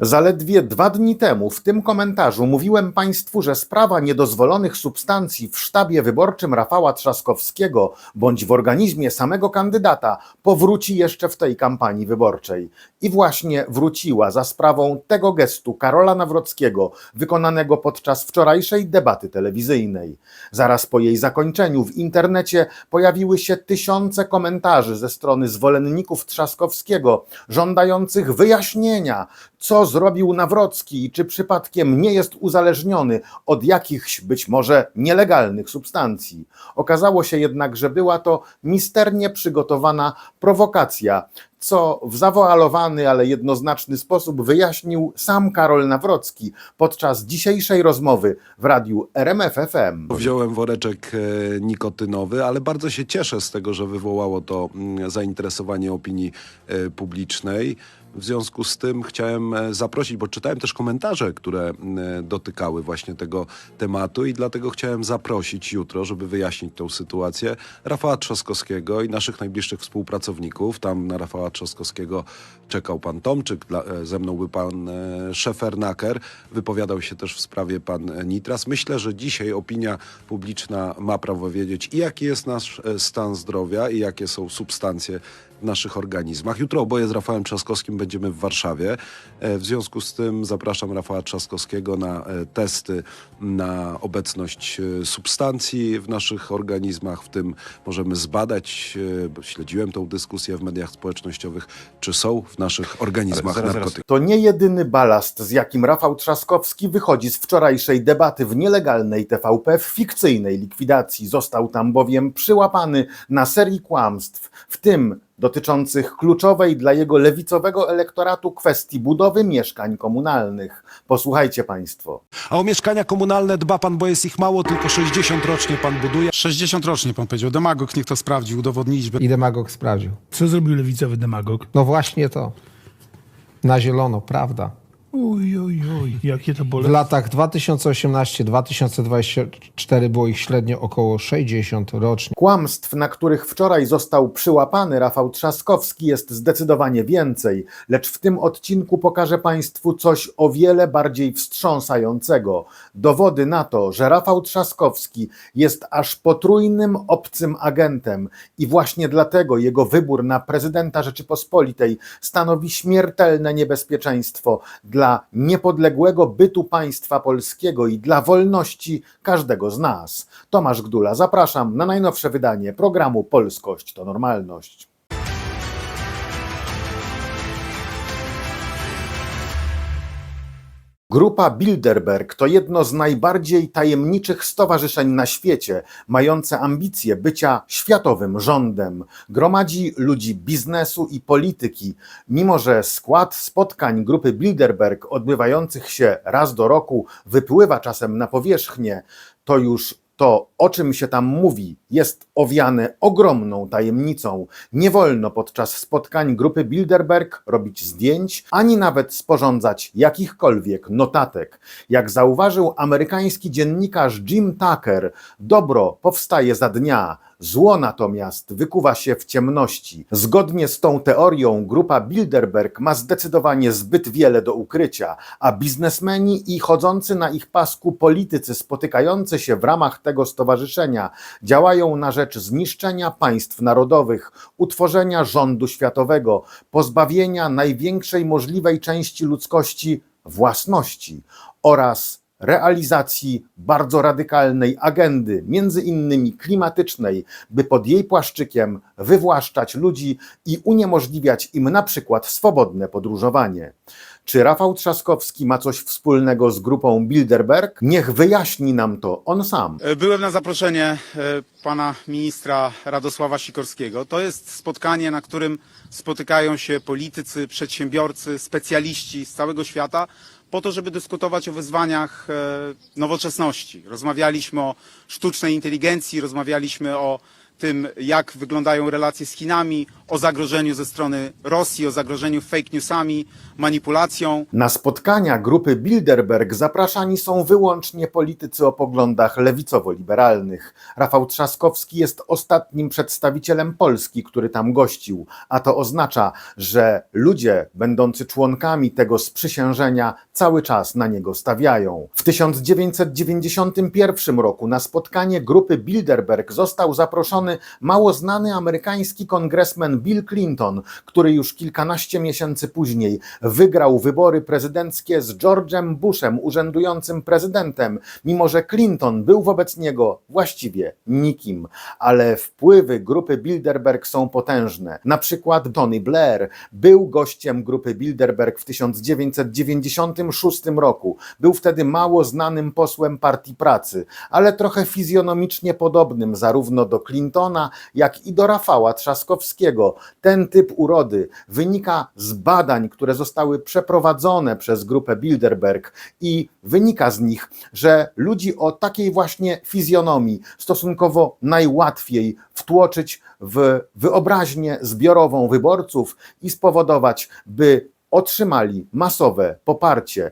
Zaledwie dwa dni temu w tym komentarzu mówiłem Państwu, że sprawa niedozwolonych substancji w sztabie wyborczym Rafała Trzaskowskiego bądź w organizmie samego kandydata powróci jeszcze w tej kampanii wyborczej. I właśnie wróciła za sprawą tego gestu Karola Nawrockiego, wykonanego podczas wczorajszej debaty telewizyjnej. Zaraz po jej zakończeniu w internecie pojawiły się tysiące komentarzy ze strony zwolenników Trzaskowskiego, żądających wyjaśnienia, co zrobił Nawrocki i czy przypadkiem nie jest uzależniony od jakichś być może nielegalnych substancji. Okazało się jednak, że była to misternie przygotowana prowokacja, co w zawoalowany, ale jednoznaczny sposób wyjaśnił sam Karol Nawrocki podczas dzisiejszej rozmowy w radiu RMFFM. Wziąłem woreczek e, nikotynowy, ale bardzo się cieszę z tego, że wywołało to mm, zainteresowanie opinii e, publicznej. W związku z tym chciałem e, zaprosić, bo czytałem też komentarze, które mm, dotykały właśnie tego tematu i dlatego chciałem zaprosić jutro, żeby wyjaśnić tę sytuację, Rafała Trzaskowskiego i naszych najbliższych współpracowników. Tam na Rafała Trzaskowskiego czekał pan Tomczyk, dla, e, ze mną był pan e, Szefernaker, wypowiadał się też w sprawie pan e, Nitras. Myślę, że dzisiaj opinia publiczna ma prawo wiedzieć i jaki jest nasz e, stan zdrowia i jakie są substancje naszych organizmach. Jutro oboje z Rafałem Trzaskowskim będziemy w Warszawie. E, W związku z tym zapraszam Rafała Trzaskowskiego na e, testy na obecność e, substancji w naszych organizmach. W tym możemy zbadać, bo śledziłem tą dyskusję w mediach społecznościowych, czy są w naszych organizmach zaraz, zaraz. narkotyki. To nie jedyny balast, z jakim Rafał Trzaskowski wychodzi z wczorajszej debaty w nielegalnej TVP w fikcyjnej likwidacji. Został tam bowiem przyłapany na serii kłamstw, w tym dotyczących kluczowej dla jego lewicowego elektoratu kwestii budowy mieszkań komunalnych. Posłuchajcie Państwo. A o mieszkania komunalne dba pan, bo jest ich mało, tylko 60 rocznie pan buduje. 60 rocznie pan powiedział. Demagog niech to sprawdzi, udowodni liczbę. I demagog sprawdził. Co zrobił lewicowy demagog? No właśnie to. Na zielono, prawda. Uj, uj, uj, jakie to W latach 2018-2024 było ich średnio około 60 rocznie. Kłamstw, na których wczoraj został przyłapany Rafał Trzaskowski, jest zdecydowanie więcej, lecz w tym odcinku pokażę Państwu coś o wiele bardziej wstrząsającego. Dowody na to, że Rafał Trzaskowski jest aż potrójnym obcym agentem i właśnie dlatego jego wybór na prezydenta Rzeczypospolitej stanowi śmiertelne niebezpieczeństwo dla niepodległego bytu państwa polskiego i dla wolności każdego z nas. Tomasz Gdula, zapraszam na najnowsze wydanie programu Polskość to Normalność. Grupa Bilderberg to jedno z najbardziej tajemniczych stowarzyszeń na świecie, mające ambicje bycia światowym rządem. Gromadzi ludzi biznesu i polityki, mimo że skład spotkań grupy Bilderberg odbywających się raz do roku wypływa czasem na powierzchnię, to już to, o czym się tam mówi, jest owiane ogromną tajemnicą. Nie wolno podczas spotkań grupy Bilderberg robić zdjęć, ani nawet sporządzać jakichkolwiek notatek. Jak zauważył amerykański dziennikarz Jim Tucker, dobro powstaje za dnia, zło natomiast wykuwa się w ciemności. Zgodnie z tą teorią grupa Bilderberg ma zdecydowanie zbyt wiele do ukrycia, a biznesmeni i chodzący na ich pasku politycy spotykający się w ramach tego stowarzyszenia działają na rzecz zniszczenia państw narodowych, utworzenia rządu światowego, pozbawienia największej możliwej części ludzkości własności oraz realizacji bardzo radykalnej agendy, między innymi klimatycznej, by pod jej płaszczykiem wywłaszczać ludzi i uniemożliwiać im na przykład swobodne podróżowanie. Czy Rafał Trzaskowski ma coś wspólnego z grupą Bilderberg? Niech wyjaśni nam to on sam. E, Byłem na zaproszenie e, pana ministra Radosława Sikorskiego. To jest spotkanie, na którym spotykają się politycy, przedsiębiorcy, specjaliści z całego świata po to, żeby dyskutować o wyzwaniach e, nowoczesności. Rozmawialiśmy o sztucznej inteligencji, rozmawialiśmy o tym, jak wyglądają relacje z Chinami, o zagrożeniu ze strony Rosji, o zagrożeniu fake newsami, manipulacją. Na spotkania grupy Bilderberg zapraszani są wyłącznie politycy o poglądach lewicowo-liberalnych. Rafał Trzaskowski jest ostatnim przedstawicielem Polski, który tam gościł, a to oznacza, że ludzie będący członkami tego sprzysiężenia cały czas na niego stawiają. W 1991 roku na spotkanie grupy Bilderberg został zaproszony mało znany amerykański kongresmen Bill Clinton, który już kilkanaście miesięcy później wygrał wybory prezydenckie z George'em Bushem, urzędującym prezydentem, mimo że Clinton był wobec niego właściwie nikim. Ale wpływy grupy Bilderberg są potężne. Na przykład Tony Blair był gościem grupy Bilderberg w 1996 roku. Był wtedy mało znanym posłem Partii Pracy, ale trochę fizjonomicznie podobnym zarówno do Jak i do Rafała Trzaskowskiego. Ten typ urody wynika z badań, które zostały przeprowadzone przez grupę Bilderberg i wynika z nich, że ludzi o takiej właśnie fizjonomii stosunkowo najłatwiej wtłoczyć w wyobraźnię zbiorową wyborców i spowodować, by otrzymali masowe poparcie.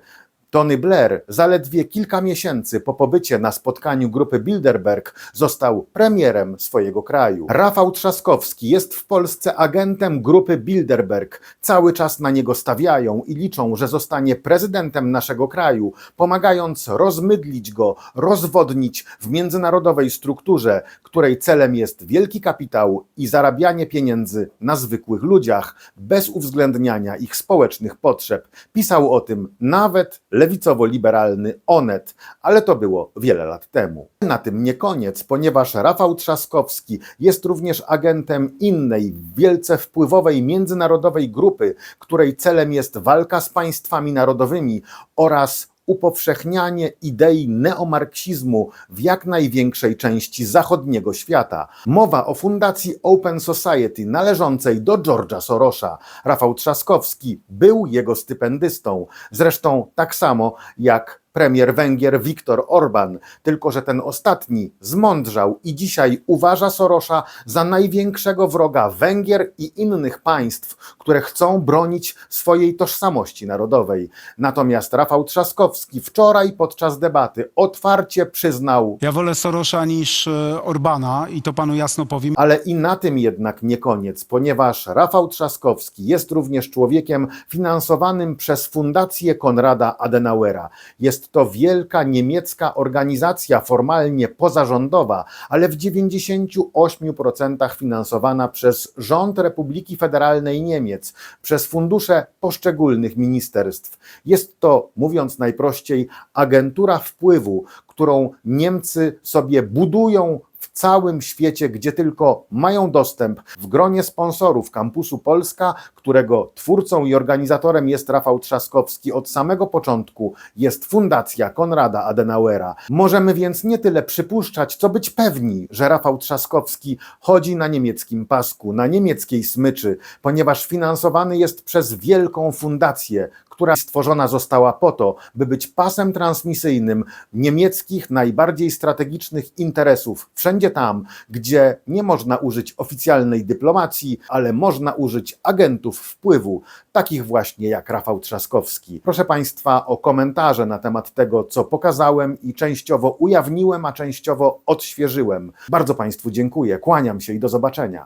Tony Blair zaledwie kilka miesięcy po pobycie na spotkaniu grupy Bilderberg został premierem swojego kraju. Rafał Trzaskowski jest w Polsce agentem grupy Bilderberg. Cały czas na niego stawiają i liczą, że zostanie prezydentem naszego kraju, pomagając rozmydlić go, rozwodnić w międzynarodowej strukturze, której celem jest wielki kapitał i zarabianie pieniędzy na zwykłych ludziach, bez uwzględniania ich społecznych potrzeb. Pisał o tym nawet lewicowo-liberalny Onet, ale to było wiele lat temu. Na tym nie koniec, ponieważ Rafał Trzaskowski jest również agentem innej, wielce wpływowej międzynarodowej grupy, której celem jest walka z państwami narodowymi oraz upowszechnianie idei neomarksizmu w jak największej części zachodniego świata. Mowa o fundacji Open Society należącej do George'a Sorosza. Rafał Trzaskowski był jego stypendystą, zresztą tak samo jak premier Węgier Viktor Orban, tylko że ten ostatni zmądrzał i dzisiaj uważa Sorosza za największego wroga Węgier i innych państw, które chcą bronić swojej tożsamości narodowej. Natomiast Rafał Trzaskowski wczoraj podczas debaty otwarcie przyznał, Ja wolę Sorosza niż e, Orbana i to panu jasno powiem. ale i na tym jednak nie koniec, ponieważ Rafał Trzaskowski jest również człowiekiem finansowanym przez Fundację Konrada Adenauera. Jest to wielka niemiecka organizacja formalnie pozarządowa, ale w 98% finansowana przez rząd Republiki Federalnej Niemiec, przez fundusze poszczególnych ministerstw. Jest to, mówiąc najprościej, agentura wpływu, którą Niemcy sobie budują całym świecie, gdzie tylko mają dostęp w gronie sponsorów kampusu Polska, którego twórcą i organizatorem jest Rafał Trzaskowski od samego początku, jest Fundacja Konrada Adenauera. Możemy więc nie tyle przypuszczać, co być pewni, że Rafał Trzaskowski chodzi na niemieckim pasku, na niemieckiej smyczy, ponieważ finansowany jest przez wielką fundację, która stworzona została po to, by być pasem transmisyjnym niemieckich najbardziej strategicznych interesów, wszędzie tam, gdzie nie można użyć oficjalnej dyplomacji, ale można użyć agentów wpływu, takich właśnie jak Rafał Trzaskowski. Proszę Państwa o komentarze na temat tego, co pokazałem i częściowo ujawniłem, a częściowo odświeżyłem. Bardzo Państwu dziękuję, kłaniam się i do zobaczenia.